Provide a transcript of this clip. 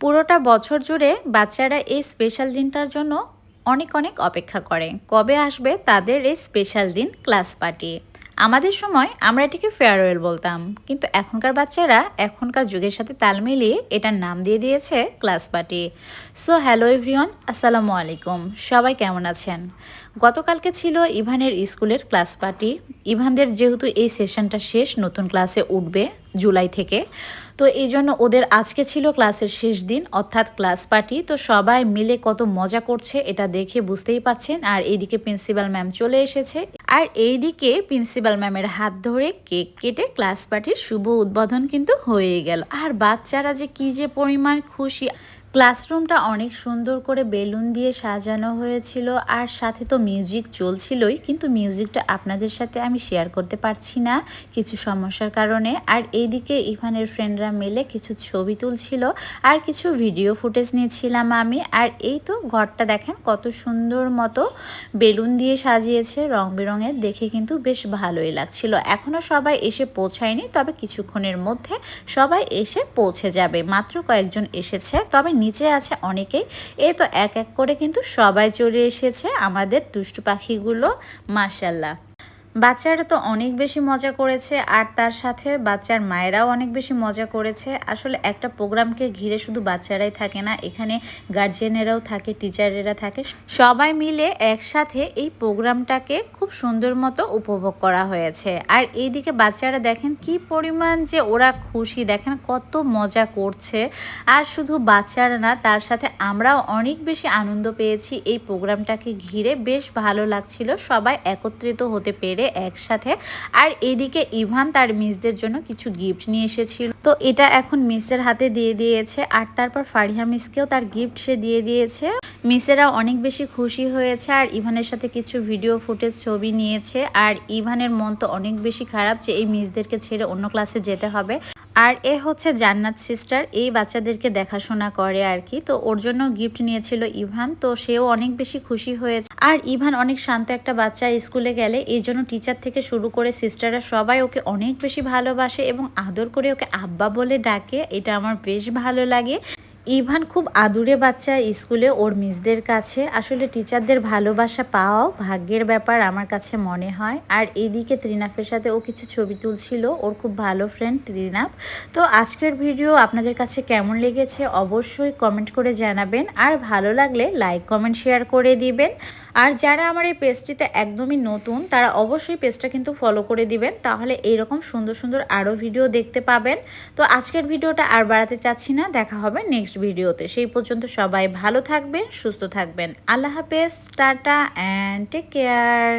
পুরোটা বছর জুড়ে বাচ্চারা এই স্পেশাল দিনটার জন্য অনেক অনেক অপেক্ষা করে। কবে আসবে তাদের এই স্পেশাল দিন ক্লাস পার্টি আমাদের সময় আমরা এটিকে ফেয়ারওয়েল বলতাম, কিন্তু এখনকার বাচ্চারা এখনকার যুগের সাথে তাল মিলিয়ে এটার নাম দিয়ে দিয়েছে class party so hello everyone আসসালামু আলাইকুম। সবাই কেমন আছেন? গতকালকে ছিল ইভানের স্কুলের ক্লাস পার্টি ইভানদের যেহেতু এই সেশনটা শেষ, নতুন ক্লাসে উঠবে জুলাই থেকে। তো এই জন্য ওদের আজকে ছিল ক্লাসের শেষ দিন, অর্থাৎ ক্লাস পার্টি। তো সবাই মিলে কত মজা করছে, এটা দেখে বুঝতেই পারছেন। আর এইদিকে প্রিন্সিপাল ম্যাম চলে এসেছে। আর এইদিকে প্রিন্সিপাল ম্যামের হাত ধরে কেক কেটে ক্লাস পার্টির শুভ উদ্বোধন কিন্তু হয়ে গেল। আর বাচ্চারা যে কি যে পরিমাণ খুশি। ক্লাসরুমটা অনেক সুন্দর করে বেলুন দিয়ে সাজানো হয়েছিল আর সাথে তো মিউজিক চলছিলই, কিন্তু মিউজিকটা আপনাদের সাথে আমি শেয়ার করতে পারছি না কিছু সমস্যার কারণে। আর এইদিকে ইভানের ফ্রেন্ডরা মিলে কিছু ছবি তুলছিল আর কিছু ভিডিও ফুটেজ নিয়েছিলাম আমি। আর এই তো ঘরটা দেখেন কত সুন্দর মতো বেলুন দিয়ে সাজিয়েছে, রং বেরঙের, দেখে কিন্তু বেশ ভালোই লাগছিল। এখনও সবাই এসে পৌঁছায়নি, তবে কিছুক্ষণের মধ্যে সবাই এসে পৌঁছে যাবে। মাত্র কয়েকজন এসেছে, তবে নিচে আছে অনেকেই। এ তো এক এক করে কিন্তু সবাই চলে এসেছে আমাদের দুষ্টু পাখিগুলো মাসাল্লাহ বাচ্চারা তো অনেক বেশি মজা করেছে আর তার সাথে বাচ্চার মায়েরাও অনেক বেশি মজা করেছে। আসলে একটা প্রোগ্রামকে ঘিরে শুধু বাচ্চারাই থাকে না, এখানে গার্জিয়ানেরাও থাকে টিচারেরা থাকে। সবাই মিলে একসাথে এই প্রোগ্রামটাকে খুব সুন্দর মতো উপভোগ করা হয়েছে। আর এইদিকে বাচ্চারা দেখেন কি পরিমাণ যে ওরা খুশি, দেখেন কত মজা করছে। আর শুধু বাচ্চারা না, তার সাথে আমরাও অনেক বেশি আনন্দ পেয়েছি। এই প্রোগ্রামটাকে ঘিরে বেশ ভালো লাগছিল, সবাই একত্রিত হতে পেরে। একসাথে। আর এদিকে ইভান তার মিসদের জন্য কিছু গিফট নিয়ে এসেছিল। তো এটা এখন মিসের হাতে দিয়ে দিয়েছে আর তারপর ফারিহা মিসকেও তার গিফট সে দিয়ে দিয়েছে। মিসেরা অনেক বেশি খুশি হয়েছে আর ইভানের সাথে কিছু ভিডিও ফুটেজ ছবি নিয়েছে আর ইভানের মন তো অনেক বেশি খারাপ যে এই মিসদেরকে ছেড়ে অন্য ক্লাসে যেতে হবে। আর এ হচ্ছে জান্নাত সিস্টার এই বাচ্চাদেরকে দেখাশোনা করে আর কি। তো ওর জন্য গিফট নিয়েছিল ইভান, তো সেও অনেক বেশি খুশি হয়েছে। আর ইভান অনেক শান্ত একটা বাচ্চা স্কুলে গেলে, এই জন্য টিচার থেকে শুরু করে সিস্টাররা সবাই ওকে অনেক বেশি ভালোবাসে এবং আদর করে ওকে আব্বা বলে ডাকে, এটা আমার বেশ ভালো লাগে। ইভান খুব আদুরে বাচ্চা স্কুলে ওর মিসদের কাছে। আসলে টিচারদের ভালোবাসা পাওয়াও ভাগ্যের ব্যাপার আমার কাছে মনে হয়। আর এদিকে ত্রিনাফের সাথে ও কিছু ছবি তুলছিল। ওর খুব ভালো ফ্রেন্ড ত্রিনাফ। তো আজকের ভিডিও আপনাদের কাছে কেমন লেগেছে অবশ্যই কমেন্ট করে জানাবেন। আর ভালো লাগলে লাইক কমেন্ট শেয়ার করে দিবেন। আর যারা আমার এই পেজটিতে একদমই নতুন, তারা অবশ্যই পেজটা কিন্তু ফলো করে দিবেন। তাহলে এইরকম সুন্দর সুন্দর আরও ভিডিও দেখতে পাবেন। তো আজকের ভিডিওটা আর বাড়াতে চাচ্ছি না, দেখা হবে নেক্সট ভিডিওতে। সেই পর্যন্ত সবাই ভালো থাকবেন, সুস্থ থাকবেন। আল্লাহ হাফেজ, টাটা অ্যান্ড টেক কেয়ার